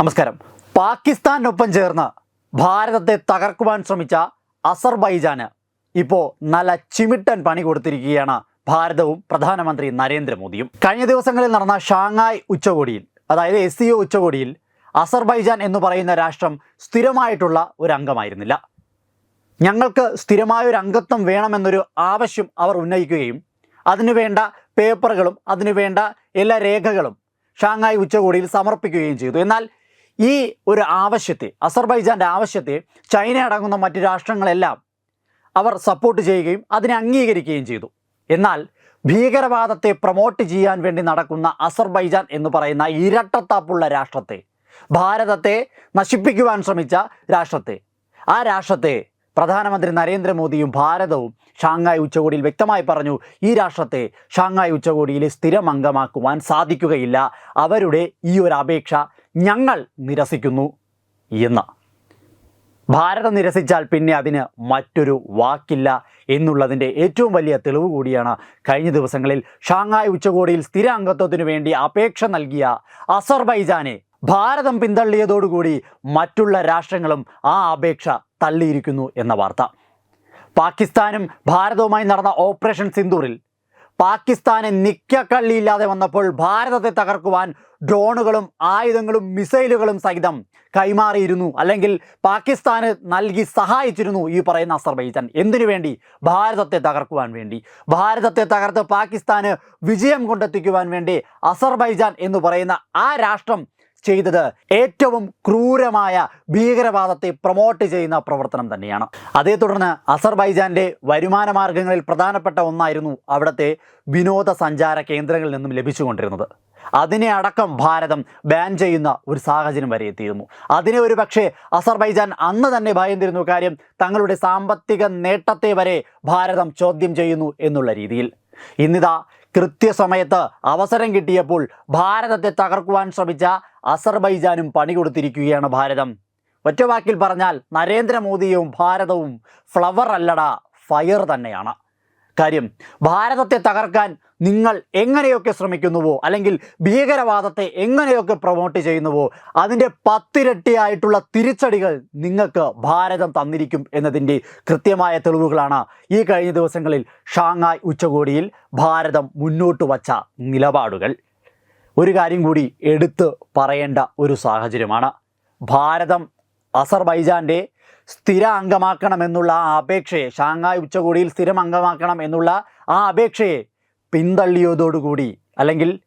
നമസ്കാരം. പാകിസ്ഥാനൊപ്പം ചേർന്ന് ഭാരതത്തെ തകർക്കുവാൻ ശ്രമിച്ച അസർബൈജാന് ഇപ്പോൾ നല്ല ചിമിട്ടൻ പണി കൊടുത്തിരിക്കുകയാണ് ഭാരതവും പ്രധാനമന്ത്രി നരേന്ദ്രമോദിയും. കഴിഞ്ഞ ദിവസങ്ങളിൽ നടന്ന ഷാങ്ഹായ് ഉച്ചകോടിയിൽ അതായത് എസ് സി ഉച്ചകോടിയിൽ അസർബൈജാൻ എന്ന് പറയുന്ന രാഷ്ട്രം സ്ഥിരമായിട്ടുള്ള ഒരു അംഗമായിരുന്നില്ല. ഞങ്ങൾക്ക് സ്ഥിരമായ ഒരു അംഗത്വം വേണമെന്നൊരു ആവശ്യം അവർ ഉന്നയിക്കുകയും അതിനുവേണ്ട പേപ്പറുകളും അതിനുവേണ്ട എല്ലാ രേഖകളും ഷാങ്ഹായ് ഉച്ചകോടിയിൽ സമർപ്പിക്കുകയും ചെയ്തു. എന്നാൽ ഈ ഒരു ആവശ്യത്തെ അസർബൈജാന്റെ ആവശ്യത്തെ ചൈന അടങ്ങുന്ന മറ്റ് രാഷ്ട്രങ്ങളെല്ലാം അവർ സപ്പോർട്ട് ചെയ്യുകയും അതിനെ അംഗീകരിക്കുകയും ചെയ്തു. എന്നാൽ ഭീകരവാദത്തെ പ്രൊമോട്ട് ചെയ്യാൻ വേണ്ടി നടക്കുന്ന അസർബൈജാൻ എന്ന് പറയുന്ന ഇരട്ടത്താപ്പുള്ള രാഷ്ട്രത്തെ ഭാരതത്തെ നശിപ്പിക്കുവാൻ ശ്രമിച്ച രാഷ്ട്രത്തെ ആ രാഷ്ട്രത്തെ പ്രധാനമന്ത്രി നരേന്ദ്രമോദിയും ഭാരതവും ഷാങ്ഹായ് ഉച്ചകോടിയിൽ വ്യക്തമായി പറഞ്ഞു ഈ രാഷ്ട്രത്തെ ഷാങ്ഹായ് ഉച്ചകോടിയിൽ സ്ഥിരം അംഗമാക്കുവാൻ സാധിക്കുകയില്ല. അവരുടെ ഈ ഒരു അപേക്ഷ ഞങ്ങൾ നിരസിക്കുന്നു എന്ന്. ഭാരതം നിരസിച്ചാൽ പിന്നെ അതിന് മറ്റൊരു വാക്കില്ല എന്നുള്ളതിന്റെ ഏറ്റവും വലിയ തെളിവ് കൂടിയാണ് കഴിഞ്ഞ ദിവസങ്ങളിൽ ഷാങ്ഹായ് ഉച്ചകോടിയിൽ സ്ഥിര അംഗത്വത്തിനു വേണ്ടി അപേക്ഷ നൽകിയ അസർബൈജാനെ ഭാരതം പിന്തള്ളിയതോടുകൂടി മറ്റുള്ള രാഷ്ട്രങ്ങളും ആ അപേക്ഷ തള്ളിയിരിക്കുന്നു എന്ന വാർത്ത. പാകിസ്ഥാനും ഭാരതവുമായി നടന്ന ഓപ്പറേഷൻ സിന്ദൂറിൽ പാകിസ്ഥാനെ നിക്കക്കള്ളിയില്ലാതെ വന്നപ്പോൾ ഭാരതത്തെ തകർക്കുവാൻ ഡ്രോണുകളും ആയുധങ്ങളും മിസൈലുകളും സഹിതം കൈമാറിയിരുന്നു. അല്ലെങ്കിൽ പാകിസ്ഥാന് നൽകി സഹായിച്ചിരുന്നു ഈ പറയുന്ന അസർബൈജാൻ. എന്തിനു വേണ്ടി? ഭാരതത്തെ തകർക്കുവാൻ വേണ്ടി. ഭാരതത്തെ തകർത്ത് പാകിസ്ഥാന് വിജയം കൊണ്ടെത്തിക്കുവാൻ വേണ്ടി അസർബൈജാൻ എന്ന് പറയുന്ന ആ രാഷ്ട്രം ചെയ്തത് ഏറ്റവും ക്രൂരമായ ഭീകരവാദത്തെ പ്രൊമോട്ട് ചെയ്യുന്ന പ്രവർത്തനം തന്നെയാണ്. അതേ തുടർന്ന് അസർബൈജാന്റെ വരുമാന മാർഗങ്ങളിൽ പ്രധാനപ്പെട്ട ഒന്നായിരുന്നു അവിടുത്തെ വിനോദസഞ്ചാര കേന്ദ്രങ്ങളിൽ നിന്നും ലഭിച്ചുകൊണ്ടിരുന്നത്. അതിനെ അടക്കം ഭാരതം ബാൻ ചെയ്യുന്ന ഒരു സാഹചര്യം വരെ എത്തിയിരുന്നു. അതിനെ ഒരു പക്ഷേ അസർബൈജാൻ അന്ന് തന്നെ ഭയന്നിരുന്നു കാര്യം തങ്ങളുടെ സാമ്പത്തിക നേട്ടത്തെ വരെ ഭാരതം ചോദ്യം ചെയ്യുന്നു എന്നുള്ള രീതിയിൽ. ഇന്നിതാ കൃത്യസമയത്ത് അവസരം കിട്ടിയപ്പോൾ ഭാരതത്തെ തകർക്കുവാൻ ശ്രമിച്ച അസർബൈജാനും പണി കൊടുത്തിരിക്കുകയാണ് ഭാരതം. ഒറ്റവാക്കിൽ പറഞ്ഞാൽ നരേന്ദ്രമോദിയും ഭാരതവും ഫ്ലവർ അല്ലടാ ഫയർ തന്നെയാണ്. കാര്യം ഭാരതത്തെ തകർക്കാൻ നിങ്ങൾ എങ്ങനെയൊക്കെ ശ്രമിക്കുന്നുവോ അല്ലെങ്കിൽ ഭീകരവാദത്തെ എങ്ങനെയൊക്കെ പ്രൊമോട്ട് ചെയ്യുന്നുവോ അതിന്റെ പത്തിരട്ടിയായിട്ടുള്ള തിരിച്ചടികൾ നിങ്ങൾക്ക് ഭാരതം തന്നിരിക്കും എന്നതിന്റെ കൃത്യമായ തെളിവുകളാണ് ഈ കഴിഞ്ഞ ദിവസങ്ങളിൽ ഷാങ്ങായ് ഉച്ചകോടിയിൽ ഭാരതം മുന്നോട്ട് വച്ച നിലപാടുകൾ. ഒരു കാര്യം കൂടി എടുത്ത് പറയേണ്ട ഒരു സാഹചര്യമാണ്. ഭാരതം അസർബൈജാന്റെ സ്ഥിര അംഗമാക്കണമെന്നുള്ള ആ അപേക്ഷയെ ഷാങ്ഹായ് ഉച്ചകോടിയിൽ സ്ഥിരം അംഗമാക്കണം എന്നുള്ള ആ അപേക്ഷയെ പിന്തള്ളിയതോടുകൂടി അല്ലെങ്കിൽ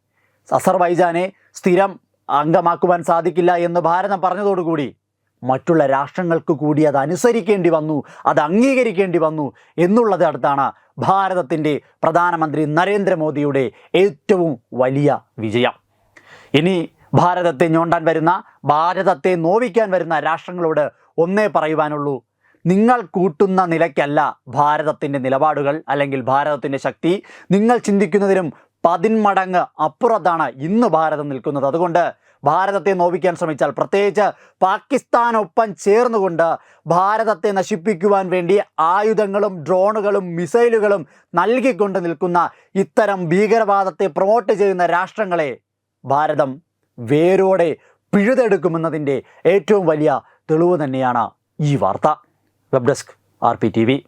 അസർബൈജാനെ സ്ഥിരം അംഗമാക്കുവാൻ സാധിക്കില്ല എന്ന് ഭാരതം പറഞ്ഞതോടുകൂടി മറ്റുള്ള രാഷ്ട്രങ്ങൾക്ക് കൂടി അത് അനുസരിക്കേണ്ടി വന്നു അത് അംഗീകരിക്കേണ്ടി വന്നു എന്നുള്ളത് അടുത്താണ് ഭാരതത്തിന്റെ പ്രധാനമന്ത്രി നരേന്ദ്രമോദിയുടെ ഏറ്റവും വലിയ വിജയം. ഇനി ഭാരതത്തെ ഞോണ്ടാൻ വരുന്ന ഭാരതത്തെ നോവിക്കാൻ വരുന്ന രാഷ്ട്രങ്ങളോട് ഒന്നേ പറയുവാനുള്ളൂ. നിങ്ങൾ കൂട്ടുന്ന നിലയ്ക്കല്ല ഭാരതത്തിന്റെ നിലപാടുകൾ അല്ലെങ്കിൽ ഭാരതത്തിന്റെ ശക്തി. നിങ്ങൾ ചിന്തിക്കുന്നതിനും പതിന്മടങ്ങ് അപ്പുറത്താണ് ഇന്ന് ഭാരതം നിൽക്കുന്നത്. അതുകൊണ്ട് ഭാരതത്തെ നോവിക്കാൻ ശ്രമിച്ചാൽ പ്രത്യേകിച്ച് പാകിസ്ഥാനൊപ്പം ചേർന്നുകൊണ്ട് ഭാരതത്തെ നശിപ്പിക്കുവാൻ വേണ്ടി ആയുധങ്ങളും ഡ്രോണുകളും മിസൈലുകളും നൽകിക്കൊണ്ട് നിൽക്കുന്ന ഇത്തരം ഭീകരവാദത്തെ പ്രൊമോട്ട് ചെയ്യുന്ന രാഷ്ട്രങ്ങളെ ഭാരതം വേരോടെ പിഴുതെടുക്കുമെന്നതിന്റെ ഏറ്റവും വലിയ തെളിവ് തന്നെയാണ് ഈ വാർത്ത. Web desk R P T V.